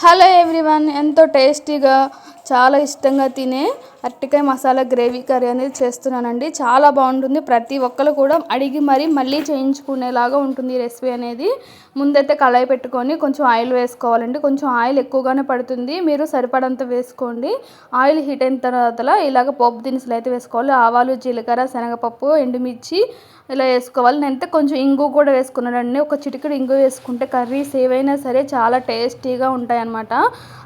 Hello everyone ఎంతో టేస్టీగా చాలా ఇష్టంగా తినే అరటికాయ మసాలా గ్రేవీ కర్రీ అనేది చేస్తున్నానండి. చాలా బాగుంటుంది. ప్రతి ఒక్కరు కూడా అడిగి మరీ మళ్ళీ చేయించుకునేలాగా ఉంటుంది ఈ రెసిపీ అనేది. ముందైతే కళాయి పెట్టుకొని కొంచెం ఆయిల్ వేసుకోవాలండి. కొంచెం ఆయిల్ ఎక్కువగానే పడుతుంది. మీరు సరిపడంత వేసుకోండి. ఆయిల్ హీట్ అయిన తర్వాత ఇలాగ పోపు దినుసులు అయితే వేసుకోవాలి. ఆవాలు జీలకర్ర శనగపప్పు ఎండుమిర్చి ఇలా వేసుకోవాలి? నేనైతే కొంచెం ఇంగు కూడా వేసుకున్నానండి. ఒక చిటికెడు ఇంగు వేసుకుంటే కర్రీస్ ఏవైనా సరే చాలా టేస్టీగా ఉంటాయన్నమాట.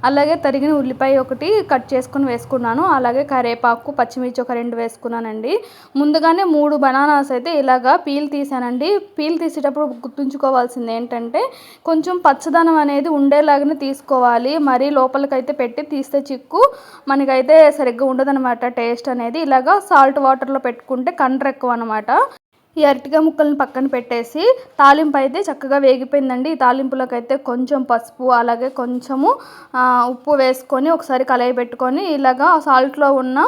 అలాగే తరిగిన ఉల్లిపాయ ఒకటి కట్ చేసుకుని వేసుకున్నాను. అలాగే కరివేపాకు పచ్చిమిర్చి ఒక రెండు వేసుకున్నానండి. ముందుగానే మూడు బనానాస్ అయితే ఇలాగా పీల్ తీసానండి. పీల్ తీసేటప్పుడు గుర్తుంచుకోవాల్సింది ఏంటంటే కొంచెం పచ్చదనం అనేది ఉండేలాగానే తీసుకోవాలి. మరీ లోపలికైతే పెట్టి తీస్తే చిక్కు మనకైతే సరిగ్గా ఉండదనమాట టేస్ట్ అనేది. ఇలాగా సాల్ట్ వాటర్లో పెట్టుకుంటే కండ్ర ఎక్కువ అనమాట ఈ అరటికాయ ముక్కలను పక్కన పెట్టేసి తాలింపు అయితే చక్కగా వేగిపోయిందండి. ఈ తాలింపులోకి అయితే కొంచెం పసుపు అలాగే కొంచెము ఉప్పు వేసుకొని ఒకసారి కలయి పెట్టుకొని ఇలాగా సాల్ట్లో ఉన్న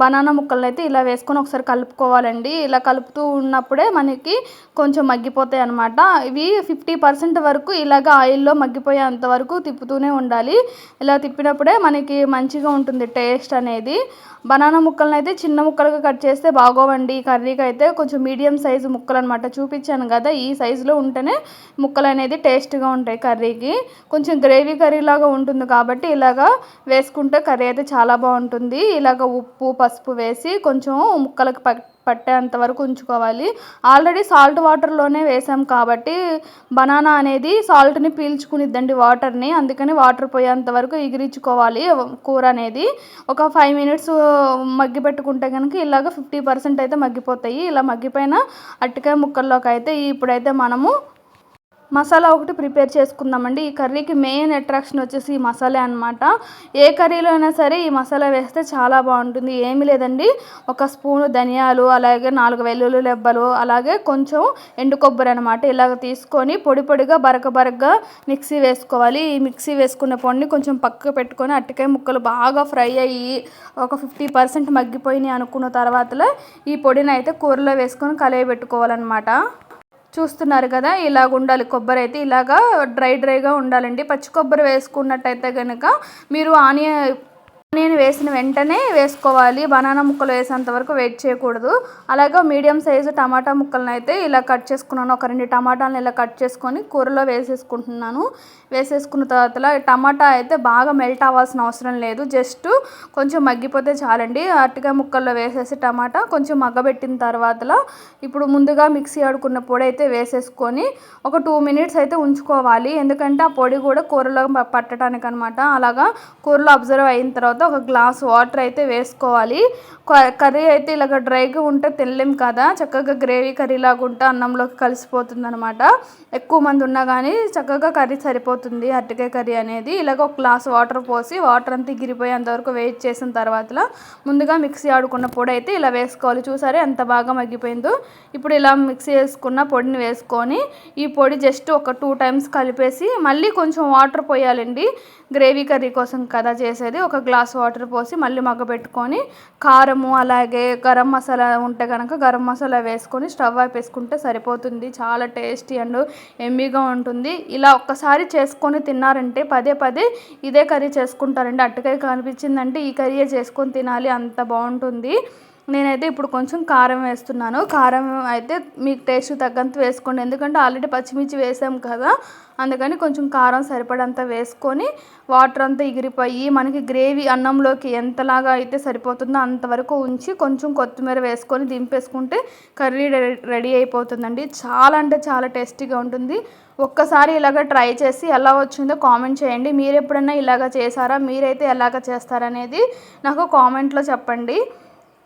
బనానా ముక్కలను అయితే ఇలా వేసుకొని ఒకసారి కలుపుకోవాలండి. ఇలా కలుపుతూ ఉన్నప్పుడే మనకి కొంచెం మగ్గిపోతాయి అనమాట ఇవి ఫిఫ్టీ పర్సెంట్ వరకు ఇలాగ ఆయిల్లో మగ్గిపోయేంత వరకు తిప్పుతూనే ఉండాలి. ఇలా తిప్పినప్పుడే మనకి మంచిగా ఉంటుంది టేస్ట్ అనేది. బనానా ముక్కలను అయితే చిన్న ముక్కలుగా కట్ చేస్తే బాగోవండి. కర్రీకి అయితే కొంచెం మీడియం సైజు ముక్కలు అనమాట చూపించాను కదా ఈ సైజులో ఉంటేనే ముక్కలు అనేది టేస్ట్గా ఉంటాయి కర్రీకి. కొంచెం గ్రేవీ కర్రీ లాగా ఉంటుంది కాబట్టి ఇలాగా వేసుకుంటే కర్రీ అయితే చాలా బాగుంటుంది. ఇలాగ ఉప్పు ఉప్పు పసుపు వేసి కొంచెం ముక్కలకు పట్టేంత వరకు ఉంచుకోవాలి. ఆల్రెడీ సాల్ట్ వాటర్లోనే వేసాం కాబట్టి బనానా అనేది సాల్ట్ని పీల్చుకునిద్దండి వాటర్ని. అందుకని వాటర్ పోయేంత వరకు ఎగిరించుకోవాలి కూర అనేది. ఒక ఫైవ్ మినిట్స్ మగ్గి పెట్టుకుంటే కనుక ఇలాగ ఫిఫ్టీ పర్సెంట్ అయితే మగ్గిపోతాయి. ఇలా మగ్గిపోయిన అట్టికాయ ముక్కల్లోకి అయితే ఇప్పుడైతే మనము మసాలా ఒకటి ప్రిపేర్ చేసుకుందామండి. ఈ కర్రీకి మెయిన్ అట్రాక్షన్ వచ్చేసి ఈ మసాలా అనమాట ఏ కర్రీలో అయినా సరే ఈ మసాలా వేస్తే చాలా బాగుంటుంది. ఏమీ లేదండి. ఒక స్పూను ధనియాలు అలాగే నాలుగు వెల్లుల్లి లెబ్బలు అలాగే కొంచెం ఎండు కొబ్బరి అనమాట ఇలాగ తీసుకొని పొడి పొడిగా బరక బరకగా మిక్సీ వేసుకోవాలి. ఈ మిక్సీ వేసుకున్న పొడిని కొంచెం పక్కకు పెట్టుకొని అట్టకాయ ముక్కలు బాగా ఫ్రై అయ్యి ఒక ఫిఫ్టీ పర్సెంట్ మగ్గిపోయినాయి అనుకున్న తర్వాతలో ఈ పొడిని అయితే కూరలో వేసుకొని కలయి పెట్టుకోవాలన్నమాట చూస్తున్నారు కదా ఇలాగ ఉండాలి. కొబ్బరి అయితే ఇలాగా డ్రై డ్రైగా ఉండాలండి. పచ్చి కొబ్బరి వేసుకున్నట్టయితే కనుక మీరు ఆనియన్ నేను వేసిన వెంటనే వేసుకోవాలి. బనానా ముక్కలు వేసేంత వరకు వెయిట్ చేయకూడదు. అలాగే మీడియం సైజు టమాటా ముక్కలను అయితే ఇలా కట్ చేసుకున్నాను. ఒక రెండు టమాటాలను ఇలా కట్ చేసుకొని కూరలో వేసేసుకుంటున్నాను. వేసేసుకున్న తర్వాత టమాటా అయితే బాగా మెల్ట్ అవ్వాల్సిన అవసరం లేదు. జస్ట్ కొంచెం మగ్గిపోతే చాలండి. అరటికాయ ముక్కల్లో వేసేసి టమాటా కొంచెం మగ్గబెట్టిన తర్వాత ఇప్పుడు ముందుగా మిక్సీ ఆడుకున్న పొడి అయితే వేసేసుకొని ఒక టూ మినిట్స్ అయితే ఉంచుకోవాలి. ఎందుకంటే ఆ పొడి కూడా కూరలో పట్టడానికి అనమాట అలాగా కూరలో అబ్జర్వ్ అయిన తర్వాత ఒక గ్లాస్ వాటర్ అయితే వేసుకోవాలి. కర్రీ అయితే ఇలాగ డ్రైగా ఉంటే తినలేం కదా. చక్కగా గ్రేవీ కర్రీ లాగా ఉంటే అన్నంలోకి కలిసిపోతుంది అనమాట ఎక్కువ మంది ఉన్నా కానీ చక్కగా కర్రీ సరిపోతుంది. అరటికాయ కర్రీ అనేది ఇలాగ ఒక గ్లాస్ వాటర్ పోసి వాటర్ అంతా గిరిపోయేంత వరకు వెయిట్ చేసిన తర్వాత ముందుగా మిక్సీ ఆడుకున్న పొడి అయితే ఇలా వేసుకోవాలి. చూసారే ఎంత బాగా మగ్గిపోయిందో. ఇప్పుడు ఇలా మిక్సీ వేసుకున్న పొడిని వేసుకొని ఈ పొడి జస్ట్ ఒక టూ టైమ్స్ కలిపేసి మళ్ళీ కొంచెం వాటర్ పోయాలండి. గ్రేవీ కర్రీ కోసం కదా చేసేది. ఒక గ్లాస్ వాటర్ పోసి మళ్ళీ మగ్గబెట్టుకొని కారము అలాగే గరం మసాలా ఉంటే కనుక గరం మసాలా వేసుకొని స్టవ్ వేసుకుంటే సరిపోతుంది. చాలా టేస్టీ అండ్ ఎమ్మీగా ఉంటుంది. ఇలా ఒక్కసారి చేసుకొని తిన్నారంటే పదే పదే ఇదే కర్రీ చేసుకుంటారండి. అట్టకాయ కనిపించిందంటే ఈ కర్రీ చేసుకొని తినాలి. అంత బాగుంటుంది. నేనైతే ఇప్పుడు కొంచెం కారం వేస్తున్నాను. కారం అయితే మీకు టేస్ట్ తగ్గంత వేసుకోండి. ఎందుకంటే ఆల్రెడీ పచ్చిమిర్చి వేసాం కదా. అందుకని కొంచెం కారం సరిపడంత వేసుకొని వాటర్ అంతా ఎగిరిపోయి మనకి గ్రేవీ అన్నంలోకి ఎంతలాగా అయితే సరిపోతుందో అంతవరకు ఉంచి కొంచెం కొత్తిమీర వేసుకొని దింపేసుకుంటే కర్రీ రెడీ అయిపోతుందండి. చాలా అంటే చాలా టేస్టీగా ఉంటుంది. ఒక్కసారి ఇలాగ ట్రై చేసి ఎలా వచ్చిందో కామెంట్ చేయండి. మీరు ఎప్పుడైనా ఇలాగ చేశారా? మీరైతే ఎలాగ చేస్తారనేది నాకు కామెంట్లో చెప్పండి.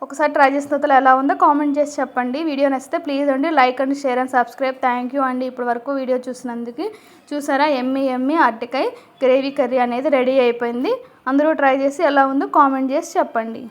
ఒకసారి ట్రై చేసిన తర్వాత ఎలా ఉందో కామెంట్ చేసి చెప్పండి. వీడియో నచ్చితే ప్లీజ్ అండి like and share and subscribe thank you అండి. ఇప్పటి వరకు వీడియో చూసినందుకు చూసారా? ఎమ్మి ఎమ్మి అరటికాయ గ్రేవీ కర్రీ అనేది రెడీ అయిపోయింది. అందరూ ట్రై చేసి ఎలా ఉందో కామెంట్ చేసి చెప్పండి.